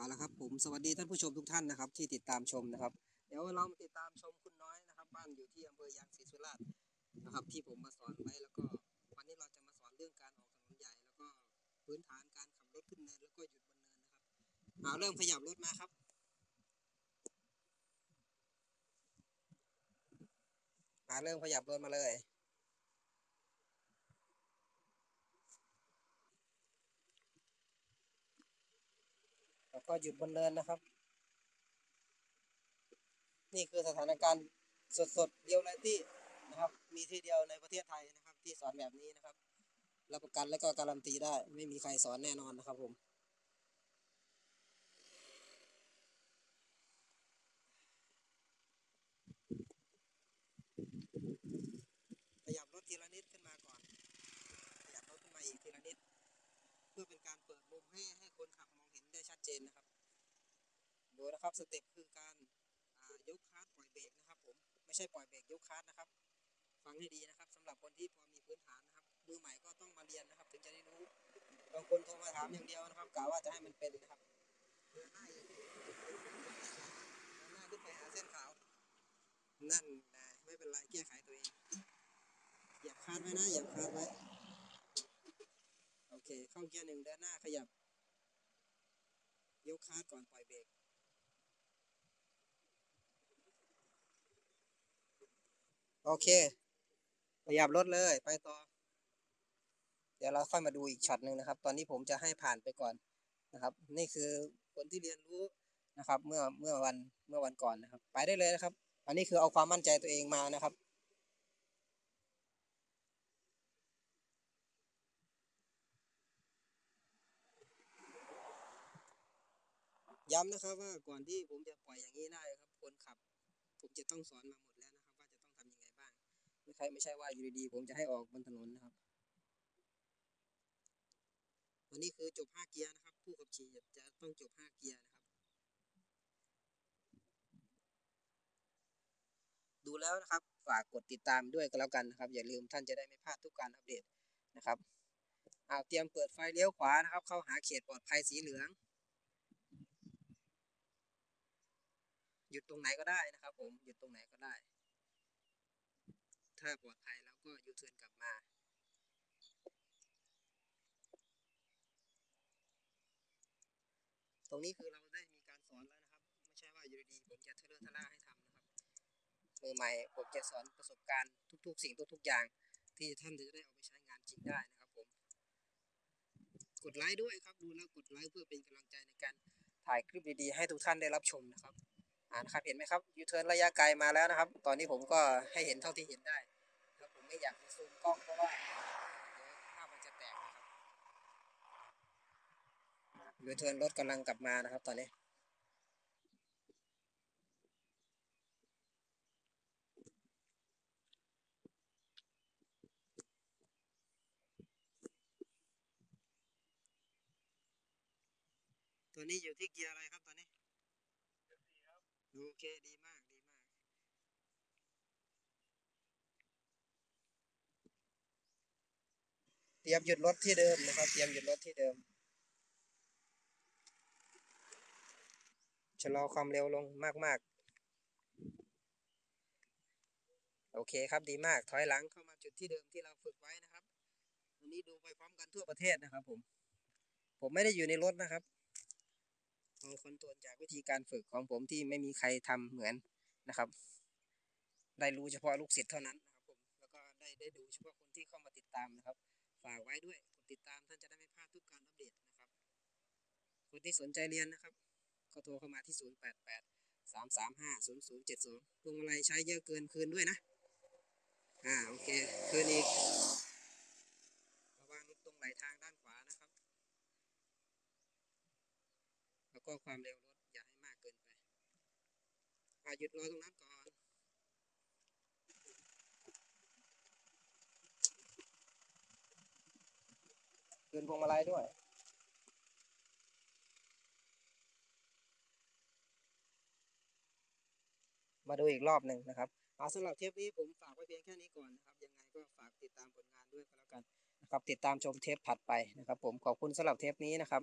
เอาละครับผมสวัสดีท่านผู้ชมทุกท่านนะครับ ที่ติดตามชมนะครับ เดี๋ยวเรามาติดตามชมคุณน้อยนะครับ บ้านอยู่ที่อำเภอยางศรีสุราษฎร์นะครับ ที่ผมมาสอนไว้แล้วก็วันนี้เราจะมาสอนเรื่องการออกถนนใหญ่แล้วก็พื้นฐานการขับรถขึ้นเนินแล้วก็หยุดบนเนินนะครับเอาเริ่มขยับรถมาครับมาเริ่มขยับรถมาเลย แล้ว ก็หยุดบนเนินนะครับ นี่คือสถานการณ์สดๆเดียวเลยที่นะครับ มีที่เดียวในประเทศไทยนะครับ ที่สอนแบบนี้นะครับรับประกันและก็การันตีได้ ไม่มีใครสอนแน่นอนนะครับผม ขยับรถทีละนิดขึ้นมาก่อน ขยับรถขึ้นมาอีกทีละนิด เพื่อเป็นการเปิดมุมให้ให้คนขับมองเห็นได้ชัดเจนนะครับ ดู นะครับสเต็ปคือการยกคาร์ดปล่อยเบรกนะครับผมไม่ใช่ปล่อยเบรกยกคาร์ดนะครับ ฟังให้ดีนะครับสำหรับคนที่พอมีพื้นฐานนะครับมือใหม่ก็ต้องมาเรียนนะครับ ถึงจะได้รู้บางคนโทรมาถามอย่างเดียวนะครับกะว่าจะให้มันเป็นนะครับเดินหน้าอย่างเดียวเดินหน้าขึ้นไปหาเส้นขาว นั่นนะไม่เป็นไรแก้ไขตัวเองอย่าคาดไว้นะอย่าคาดไว้โอเค เข้าเกียร์หนึ่งเดินหน้าขยับยกคาร์ดก่อนปล่อยเบรก โอเคขยับรถเลยไปต่อ เดี๋ยวเราค่อยมาดูอีกช็อตหนึ่งนะครับ ตอนนี้ผมจะให้ผ่านไปก่อนนะครับ นี่คือคนที่เรียนรู้นะครับ เมื่อเมื่อวันเมื่อวันก่อนนะครับ ไปได้เลยนะครับ อันนี้คือเอาความมั่นใจตัวเองมานะครับย้ำนะครับว่าก่อนที่ผมจะปล่อยอย่างนี้ได้ครับคนขับ ผมจะต้องสอนมาหมด ไม่ใช่ไม่ใช่ว่าอยู่ดีๆผมจะให้ออกบนถนนนะครับวันนี้คือจบ5เกียร์นะครับ ผู้ขับขี่จะต้องจบ5เกียร์นะครับ ดูแล้วนะครับฝากกดติดตามด้วยก็แล้วกันนะครับ อย่าลืมท่านจะได้ไม่พลาดทุกการอัปเดตนะครับเอาเตรียมเปิดไฟเลี้ยวขวานะครับ เข้าหาเขตปลอดภัยสีเหลือง หยุดตรงไหนก็ได้นะครับ ผมหยุดตรงไหนก็ได้ ถ้าปลอดภัยแล้วก็ยูเทิร์นกลับมาตรงนี้คือเราได้มีการสอนแล้วนะครับ ไม่ใช่ว่าอยู่ดีๆผมจะเทเลอร์ทล่าให้ทำนะครับมือใหม่ผมจะสอนประสบการณ์ทุก ๆ สิ่งทุกๆอย่าง ที่ท่านจะได้เอาไปใช้งานจริงได้นะครับผมกดไลค์ด้วยครับดูแล้วกดไลค์เพื่อเป็นกำลังใจในการถ่ายคลิปดีๆให้ทุกท่านได้รับชมนะครับ อ่านะครับเห็นไหมครับยูเทิร์นระยะไกลมาแล้วนะครับ ตอนนี้ผมก็ให้เห็นเท่าที่เห็นได้ครับผมไม่อยากซูมกล้องเพราะว่าภาพมันจะแตกนะครับยูเทิร์นรถกำลังกลับมานะครับ ตอนนี้ตัวนี้อยู่ที่เกียร์อะไรครับตอนนี้ โอเคดีมากดีมาก เตรียมหยุดรถที่เดิมนะครับ เตรียมหยุดรถที่เดิมชะลอความเร็วลงมาก ๆ โอเคครับดีมาก ถอยหลังเข้ามาจุดที่เดิมที่เราฝึกไว้นะครับวันนี้ดูไปพร้อมกันทั่วประเทศนะครับผม ผมไม่ได้อยู่ในรถนะครับ เอาคนโทรลจากวิธีการฝึกของผมที่ไม่มีใครทำเหมือนนะครับ ได้รู้เฉพาะลูกศิษย์เท่านั้นนะครับผมแล้วก็ได้ได้ดูเฉพาะคนที่เข้ามาติดตามนะครับ ฝากไว้ด้วยกดติดตามท่านจะได้ไม่พลาดทุกการอัปเดตนะครับคนที่สนใจเรียนนะครับ ก็โทรเข้ามาที่ 0 8 8 3 3 5 0 0 7 2พวงมาลัยใช้เยอะเกินคืนด้วยนะ อ่าโอเค คืนอีก ระวังตรงไหลทางด้านขวานะครับ แล้วก็ความ เร็วรถอย่าให้มากเกินไปอาหยุดรอตรงนั้นก่อนคืนพวงมาลัยด้วยมาดูอีกรอบหนึ่งนะครับเอาสำหรับเทปนี้ผมฝากไว้เพียงแค่นี้ก่อนนะครับ ยังไงก็ฝากติดตามผลงานด้วยก็แล้วกันนะครับ ติดตามชมเทปถัดไปนะครับ ผมขอบคุณสำหรับเทปนี้นะครับ